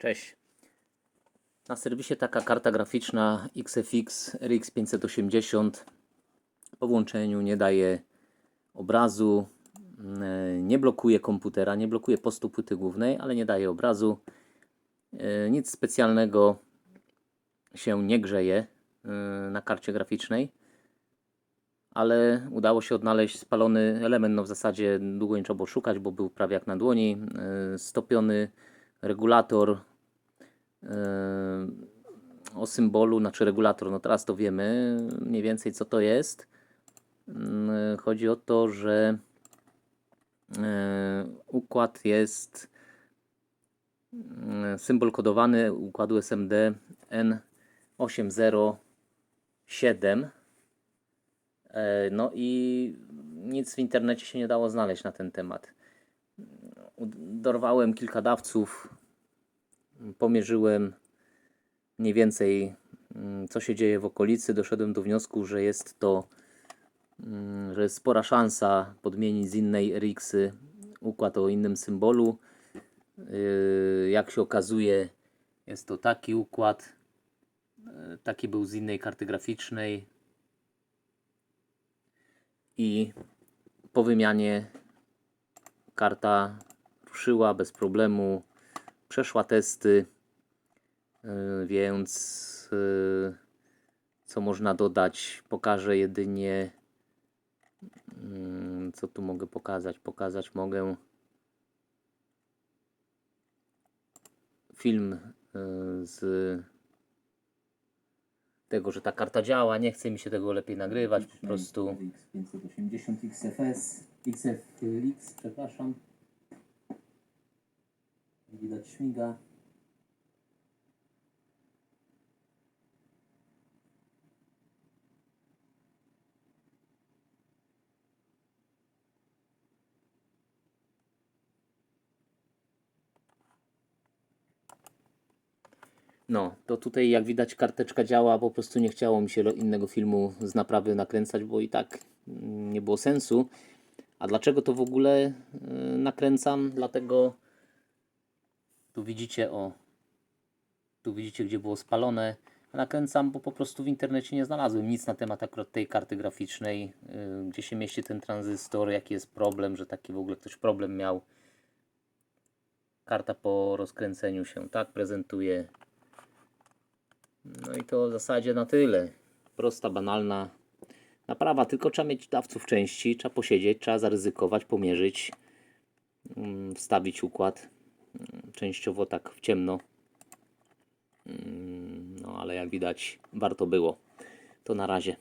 Cześć. Na serwisie taka karta graficzna XFX RX 580 po włączeniu nie daje obrazu, mm, nie blokuje komputera, nie blokuje postu płyty głównej, ale nie daje obrazu. E, Nic specjalnego się nie grzeje e, na karcie graficznej, ale udało się odnaleźć spalony element. No w zasadzie długo nie trzeba było szukać, bo był prawie jak na dłoni. E, Stopiony regulator o symbolu, znaczy regulator, no teraz to wiemy mniej więcej co to jest. Mm, Chodzi o to, że e, układ jest symbol kodowany układu SMD N807. E, No i nic w internecie się nie dało znaleźć na ten temat. Dorwałem kilka dawców, pomierzyłem mniej więcej mm, co się dzieje w okolicy. Doszedłem do wniosku, że jest to, mm, że jest spora szansa podmienić z innej RX-y układ o innym symbolu. Yy, Jak się okazuje, jest to taki układ. Yy, Taki był z innej karty graficznej. I po wymianie karta ruszyła bez problemu, przeszła testy, yy, więc yy, co można dodać? Pokażę jedynie mm, co tu mogę pokazać? Pokazać mogę film yy, z tego, że ta karta działa. Nie chce mi się tego lepiej nagrywać, po prostu. X580 XFS, XFX, przepraszam. Widać śmiga. No, to tutaj jak widać karteczka działa, po prostu nie chciało mi się innego filmu z naprawy nakręcać, bo i tak mm, nie było sensu. A dlaczego to w ogóle y, nakręcam? Dlatego tu widzicie, o, tu widzicie gdzie było spalone. Nakręcam, bo po prostu w internecie nie znalazłem nic na temat akurat tej karty graficznej, y, gdzie się mieści ten tranzystor, jaki jest problem, że taki w ogóle ktoś problem miał. Karta po rozkręceniu się tak prezentuje. No i to w zasadzie na tyle. Prosta, banalna naprawa, tylko trzeba mieć dawców części, trzeba posiedzieć, trzeba zaryzykować, pomierzyć, mm, wstawić układ. Częściowo tak w ciemno. Mm, No ale jak widać, warto było. To na razie.